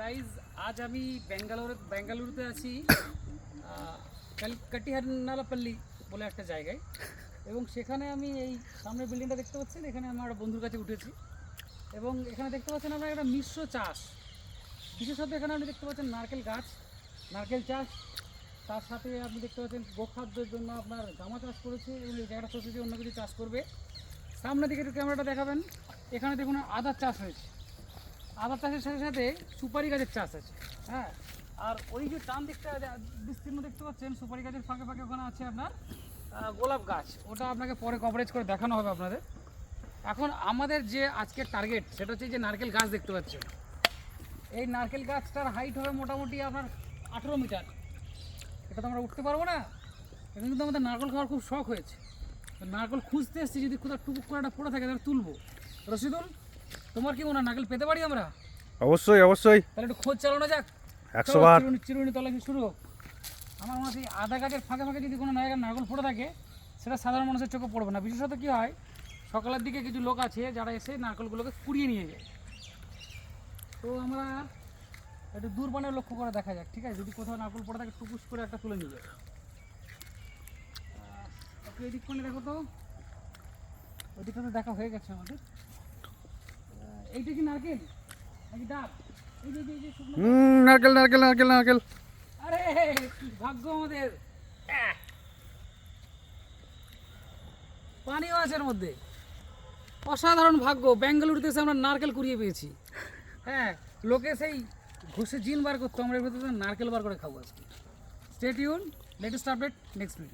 Guys আজ আমি ব্যাঙ্গালোর বেঙ্গালুরুতে আছি। কাটিহারনালাপল্লি বলে একটা জায়গায়। এবং সেখানে আমি এই সামনের বিল্ডিংটা দেখতে পাচ্ছেন, এখানে আমার বন্ধুর কাছে উঠেছি। এবং এখানে দেখতে পাচ্ছেন আমরা একটা মিশ্র চাষ। বিশেষত এখানে আপনি দেখতে পাচ্ছেন নারকেল গাছ, নারকেল চাষ। তার সাথে আপনি দেখতে পাচ্ছেন গোখাদ্যের জন্য আপনার জামা চাষ করেছে এবং এই জায়গাটা সোসাইটি অন্য কিছু চাষ করবে। সামনের দিকে একটু ক্যামেরাটা দেখাবেন, এখানে দেখুন আদার চাষ হয়েছে। আদার চাষের সাথে সাথে সুপারি গাছের চাষ আছে। হ্যাঁ আর ওই যে টান যা- বিস্তীর্ণ দেখতে পাচ্ছেন, সুপারি গাছের ফাঁকে ফাঁকে ওখানে আছে আপনার গোলাপ গাছ। ওটা আপনাকে পরে কভারেজ করে দেখানো হবে আপনাদের। এখন আমাদের যে আজকের টার্গেট সেটা হচ্ছে যে নারকেল গাছ দেখতে পাচ্ছেন। এই নারকেল গাছটার হাইট হবে মোটামুটি আপনার আঠেরো মিটার। এটা তো আমরা উঠতে পারব না। এখন কিন্তু আমাদের নারকেল খাওয়ার খুব শখ হয়েছে। নারকেল খুঁজতে এসেছি, যদি কোথাও টুকুক করে একটা পড়ে থাকে, তাহলে তুলবো। রশিদুল? তোমার কি মনে হয় নারকেল পেতে পারি আমরা? অবশ্যই অবশ্যই। তাহলে একটু খোঁজ চালানো যাক। একশো বার। চিরুনি চিরুনি তলাশি শুরু হোক। আমার মনে এই আদা গাছের ফাঁকে ফাঁকে যদি কোনো নায়কের নারকেল পড়ে থাকে সেটা সাধারণ মানুষের চোখে পড়বে না। বিশেষত কি হয় সকালের দিকে কিছু লোক আছে যারা এসে নারকেলগুলোকে কুড়িয়ে নিয়ে যায়। তো আমরা একটু দূরপানে লক্ষ্য করে দেখা যাক ঠিক আছে? যদি কোথাও নারকেল পড়ে থাকে টুকুস করে একটা তুলে নিয়ে যাবে একটু এদিক কোণে দেখো তো। ওদিকটা তো দেখা হয়ে গেছে আমাদের। এইটা কি নারকেল? নাকি ডাব? হুম নারকেল নারকেল নারকেল নারকেল। আরে ভাগ্য আমাদের! পানিও আছে এর মধ্যে। অসাধারণ ভাগ্য। বেঙ্গালুরুতে এসে আমরা নারকেল কুড়িয়ে পেয়েছি। হ্যাঁ লোকে সেই ঘুষে জিন বার করতো আমরা এর ভেতরে নারকেল বার করে খাব আজকে। স্টেট ইউন লেটেস্ট আপডেট নেক্সট উইক